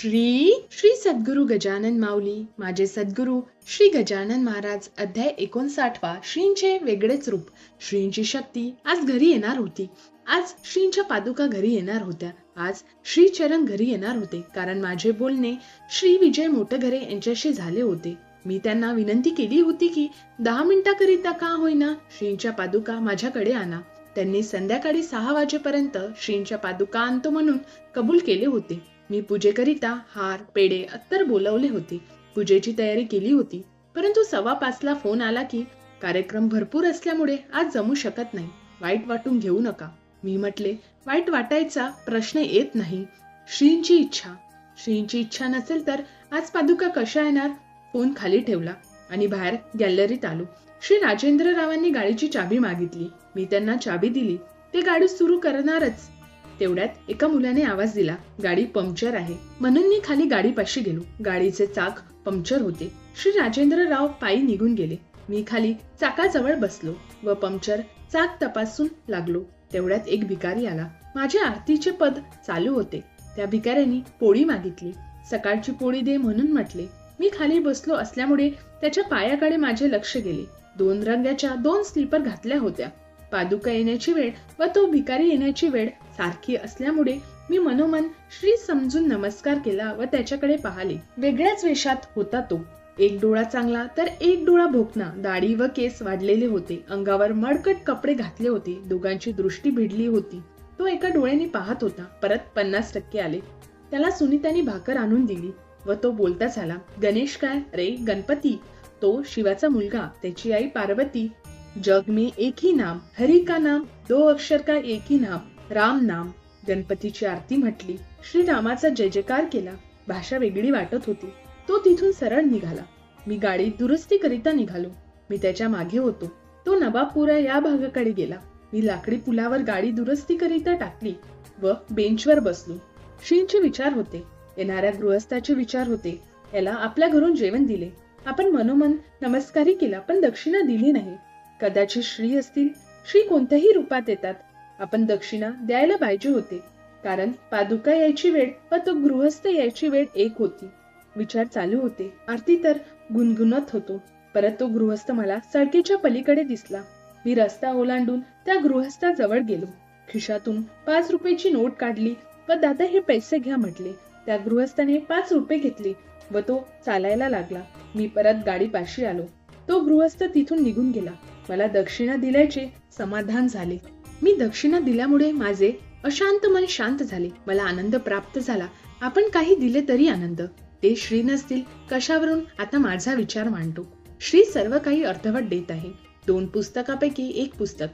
श्री श्री सद्गुरु गजानन माऊली माझे सद्गुरु श्री गजानन महाराज अध्याय एकोणसाठवा श्रींचे वेगळेच रूप. श्रींची शक्ती आज घरी येणार होती. आज श्रींच्या पादुका घरी येणार होत्या. आज श्री चरण घरी येणार होते. कारण माझे बोलणे श्री विजय मोठघरे यांच्याशी झाले होते. मी त्यांना विनंती केली होती की दहा मिनिटाकरिता का होईना श्रींच्या पादुका माझ्याकडे आणा. त्यांनी संध्याकाळी सहा वाजेपर्यंत श्रींच्या पादुका आणतो म्हणून कबूल केले होते. मी पूजेकरिता हार पेढे अत्तर बोलवले होते. पूजेची तयारी केली होती. परंतु सव्वा पाचला फोन आला की कार्यक्रम भरपूर असल्यामुळे आज जमू शकत नाही. वाईट वाटून घेऊ नका. मी म्हटले वाईट वाटायचा प्रश्न येत नाही. श्रींची इच्छा. श्रींची इच्छा नसेल तर आज पादुका कशा येणार? फोन खाली ठेवला आणि बाहेर गॅलरीत आलो. श्री राजेंद्र रावांनी गाडीची चाबी मागितली. मी त्यांना चाबी दिली. ते गाडी सुरू करणारच. तेवढ्यात एका मुलाने आवाज दिला गाडी पंक्चर आहे. म्हणून मी खाली गाडीपाशी गेलो. गाडीचे चाक पंक्चर होते. श्री राजेंद्र राव पायी निघून गेले. मी खाली चाकाजवळ बसलो व पंक्चर चाक तपासून लागलो. तेवढ्यात एक भिकारी आला. माझ्या आरतीचे पद चालू होते. त्या भिकाऱ्यांनी पोळी मागितली. सकाळची पोळी दे म्हणून म्हटले. मी खाली बसलो असल्यामुळे त्याच्या पायाकडे माझे लक्ष गेले. दोन रंगाच्या दोन स्लीपर घातल्या होत्या. पादुका येण्याची वेळ व तो भिकारी येण्याची वेळ सारखी असल्यामुळे मी मनोमन श्री समजून नमस्कार केला व त्याच्याकडे पाहिले. वेगळ्याच वेशात होता तो. एक डोळा चांगला तर एक डोळा भोकना. दाढी व केस वाढलेले होते. अंगावर मडकट कपडे घातले होते. दोघांची दृष्टी भिडली होती. तो एका डोळ्याने पाहत होता. परत पन्नास टक्के आले. त्याला सुनीताने भाकर आणून दिली व तो बोलता झाला गणेश काय? रे गणपती? तो शिवाचा मुलगा. त्याची आई पार्वती जग में एक ही नाम हरि का नाम दो अक्षर का एक ही नाम राम नाम. गणपतीची आरती म्हटली श्रीरामाचा जय जयकार केला भाषा वेगळी वाटत होती. तो तिथून सरळ निघाला. मी गाडी दुरुस्ती करिता निघालो. मी त्याच्यामागे होतो. तो नवाबपुरा या भागाकडे गेला. मी लाकडी पुलावर गाडी दुरुस्ती करिता टाकली व बेंचवर बसलो. श्रींचे विचार होते. येणाऱ्या गृहस्थाचे विचार होते. याला आपल्या घरून जेवण दिले. आपण मनोमन नमस्कारी केला पण दक्षिणा दिली नाही. कदाचित श्री असतील श्री कोणत्याही रूपात येतात. आपण दक्षिणा द्यायला पाहिजे होते. कारण पादुका यायची वेळ व तो गृहस्थ यायची वेळ एक होती. विचार चालू होते. आरती तर गुणगुणत होतो. परत तो गृहस्थ मला सडकेच्या पलीकडे दिसला. मी रस्ता ओलांडून त्या गृहस्थाजवळ गेलो. खिशातून पाच रुपयाची नोट काढली व दादा हे पैसे घ्या म्हटले. त्या गृहस्थाने पाच रुपये घेतले व तो चालायला लागला. मी परत गाडी पाशी आलो. तो गृहस्थ तिथून निघून गेला. मला दक्षिणा दिल्याचे समाधान झाले. मी दक्षिणा दिल्यामुळे माझे अशांत मन शांत झाले. मला आनंद प्राप्त झाला. आपण काही दिले तरी आनंद. ते श्री नसतील कशावरून? आता माझा विचार मांडतो. श्री सर्व काही अर्धवट देत आहे. दोन पुस्तकापैकी एक पुस्तक.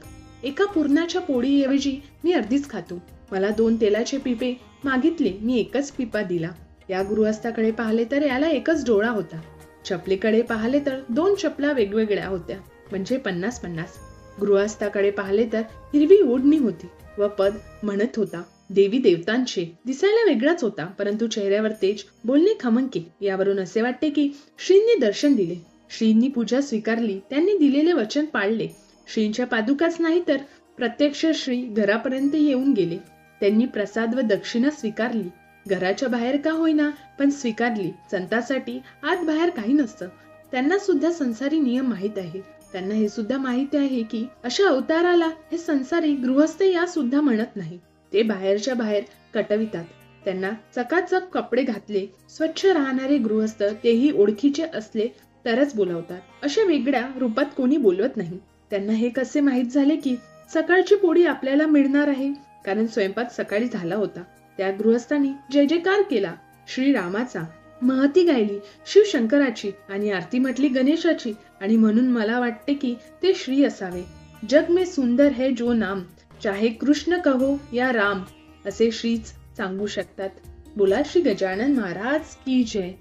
एका पूर्णाच्या पोळीऐवजी मी अर्धीच खातो. मला दोन तेलाचे पिपे मागितले. मी एकच पिपा दिला. या गृहस्थाकडे पाहिले तर याला एकच डोळा होता. चपलीकडे पाहिले तर दोन चपला वेगवेगळ्या होत्या. म्हणजे पन्नास पन्नास. गृहस्थाकडे पाहिले तर हिरवी ओढणी होती व पद म्हणत होता देवी देवतांचे. दिसायला वेगळाच होता परंतु चेहऱ्यावर तेज बोलणे खमंके. यावरून असे वाटते की श्रींनी दर्शन दिले. श्रींनी पूजा स्वीकारली त्यांनी दिलेले वचन पाळले. श्रींच्या पादुकाच नाही तर प्रत्यक्ष श्री घरापर्यंत येऊन गेले. त्यांनी प्रसाद व दक्षिणा स्वीकारली. घराच्या बाहेर का होईना पण स्वीकारली. संतासाठी आत बाहेर काही नसतं. त्यांना सुद्धा संसारी नियम माहीत आहे त्यांना हे सुद्धा माहिती आहे की अशा अवताराला हे संसारी गृहस्थ या सुद्धा म्हणत नाही. ते बाहेरच्या बाहेर कटवितात. त्यांना चकाचक कपडे घातले स्वच्छ राहणारे गृहस्थ तेही ओळखीचे असले तरच बोलावतात. अशा वेगळ्या रूपात कोणी बोलवत नाही. त्यांना हे कसे माहीत झाले की सकाळची पोळी आपल्याला मिळणार आहे? कारण स्वयंपाक सकाळी झाला होता. त्या गृहस्थांनी जय जयकार केला. श्रीरामाचा महती गायली शिवशंकराची आणि आरती म्हटली गणेशाची. आणि म्हणून मला वाटते की ते श्री असावे. जग मे सुंदर है जो नाम चाहे कृष्ण कहो या राम असे श्रीच सांगू शकतात. बोला श्री गजानन महाराज की जय.